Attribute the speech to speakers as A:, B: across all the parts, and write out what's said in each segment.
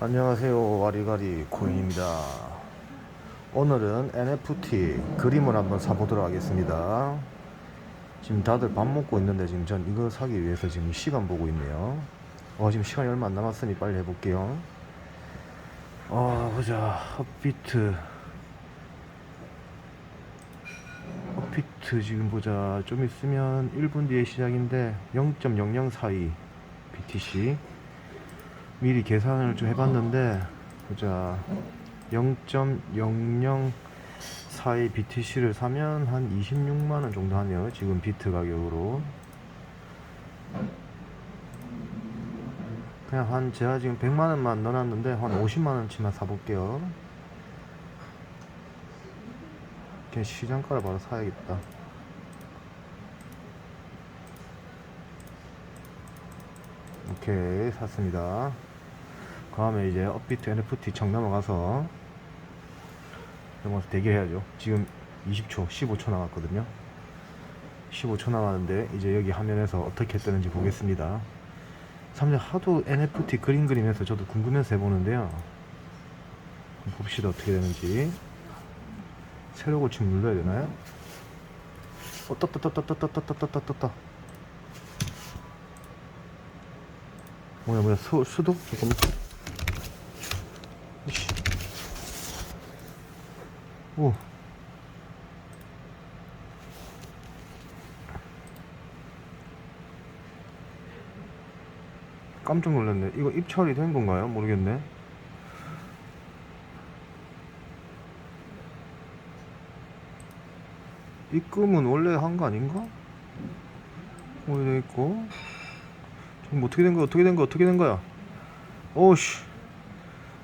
A: 안녕하세요. 와리가리 코인입니다. 오늘은 NFT 그림을 한번 사보도록 하겠습니다. 지금 다들 밥 먹고 있는데 지금 전 이거 사기 위해서 지금 시간 보고 있네요. 어 지금 시간이 얼마 안 남았으니 빨리 해볼게요. 아 보자. 헛비트. 헛비트 지금 보자. 좀 있으면 1분 뒤에 시작인데 0.0042 BTC 미리 계산을 좀 해봤는데 보자. 0.0042 BTC를 사면 한 26만원 정도 하네요 지금 비트 가격으로. 그냥 한 제가 지금 100만원만 넣어놨는데 한 50만원치만 사볼게요. 그냥 시장가를 바로 사야겠다 오케이 샀습니다. 그 다음에 이제 업비트 NFT 청 넘어가서 넘어가서 대기해야죠. 지금 20초 15초 남았거든요. 15초 남았는데 이제 여기 화면에서 어떻게 뜨는지 보겠습니다. 사람들 하도 NFT 그림 그림해서 저도 궁금해서 해보는데요. 봅시다 어떻게 되는지. 새로 고침 눌러야 되나요? 어 떴다 떴다 뭐야 뭐야 수, 수도? 잠깐만 이씨 오 깜짝 놀랐네 이거 입찰이 된 건가요? 모르겠네 입금은 원래 한 거 아닌가? 오래돼 있고 지금 어떻게 된 거야? 어떻게 된 거야? 어떻게 된 거야? 오씨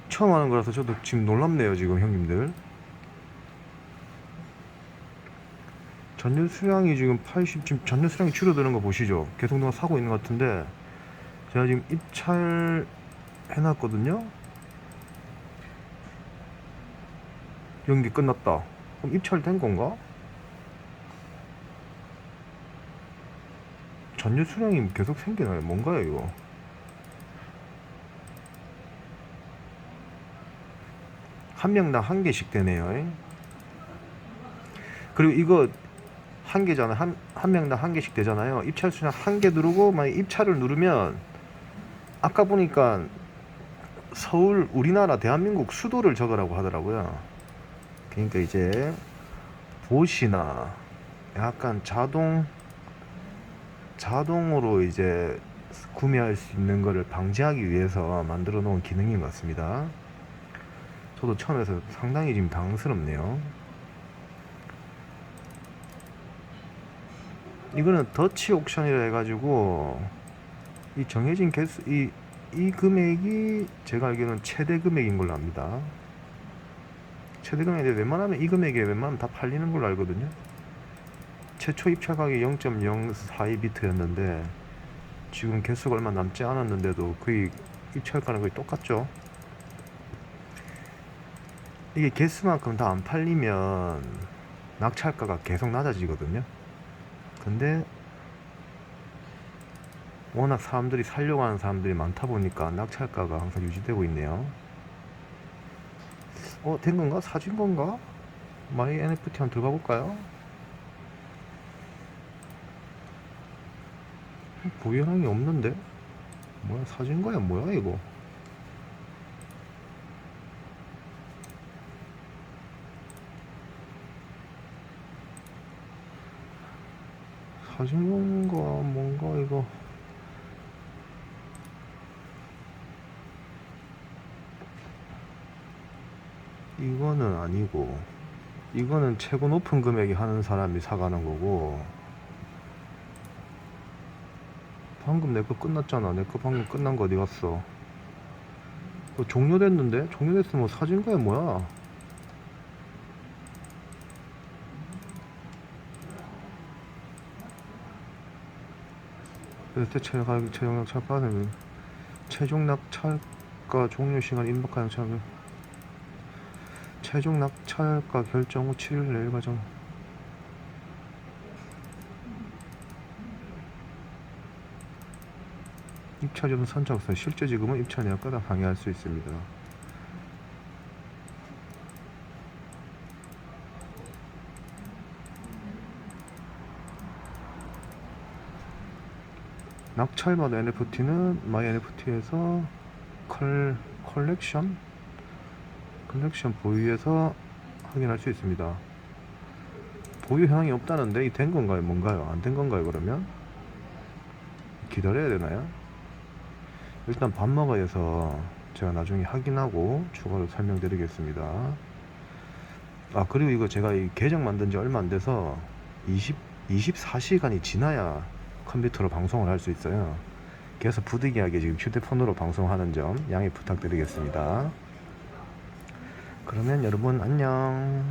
A: 처음 하는 거라서 저도 지금 놀랍네요 지금 형님들 전년 수량이 지금 80 지금 전년 수량이 줄어드는 거 보시죠 계속 누가 사고 있는 것 같은데 제가 지금 입찰 해놨거든요 연기 끝났다 그럼 입찰된 건가? 전유 수량이 계속 생기나요? 뭔가요 이거? 한 명당 한 개씩 되네요. 그리고 이거 한 개잖아. 한, 한 명당 한 개씩 되잖아요. 입찰 수량 한 개 누르고 만약 입찰을 누르면 아까 보니까 서울 우리나라 대한민국 수도를 적으라고 하더라고요. 그러니까 이제 도시나 약간 자동 자동으로 이제 구매할 수 있는 거를 방지하기 위해서 만들어 놓은 기능인 것 같습니다. 저도 처음에서 상당히 지금 당황스럽네요. 이거는 더치 옥션이라 해가지고 이 정해진 개수 이, 이 금액이 제가 알기로는 최대 금액인 걸로 압니다. 최대 금액인데 웬만하면 이 금액에 웬만하면 다 팔리는 걸로 알거든요. 최초 입찰 가격이 0.042비트였는데 지금 개수가 얼마 남지 않았는데도 거의 입찰 가는 거의 똑같죠. 이게 개수만큼 다 안 팔리면 낙찰가가 계속 낮아지거든요. 근데 워낙 사람들이 살려고 하는 사람들이 많다 보니까 낙찰가가 항상 유지되고 있네요. 어, 된 건가? 사진 건가? 마이 NFT 한번 들어가 볼까요? 보이랑이 없는데? 뭐야 사진 거야? 뭐야 이거? 사진 건가 뭔가 이거? 이거는 아니고 이거는 최고 높은 금액이 하는 사람이 사가는 거고 방금 내 거 끝났잖아. 내 거 방금 끝난 거 어디 갔어? 어, 종료됐는데? 종료됐으면 뭐 사진 거야 뭐야? 대체 가격 최종 낙찰가는 최종 낙찰가 종료 시간 임박하는 차별 최종 낙찰가 결정 후 7일 내일 과정 입찰 선착서 실제 지금은 입찰 내역과 다 방해할 수 있습니다. 낙찰받은 NFT는 마이 NFT에서 컬 컬렉션 컬렉션 보유에서 확인할 수 있습니다. 보유 현황이 없다는데 이 된 건가요? 뭔가요? 안 된 건가요? 그러면 기다려야 되나요? 일단 밥 먹어야서 제가 나중에 확인하고 추가로 설명드리겠습니다. 아 그리고 이거 제가 이 계정 만든 지 얼마 안 돼서 20 24시간이 지나야 컴퓨터로 방송을 할 수 있어요. 그래서 부득이하게 지금 휴대폰으로 방송하는 점 양해 부탁드리겠습니다. 그러면 여러분 안녕.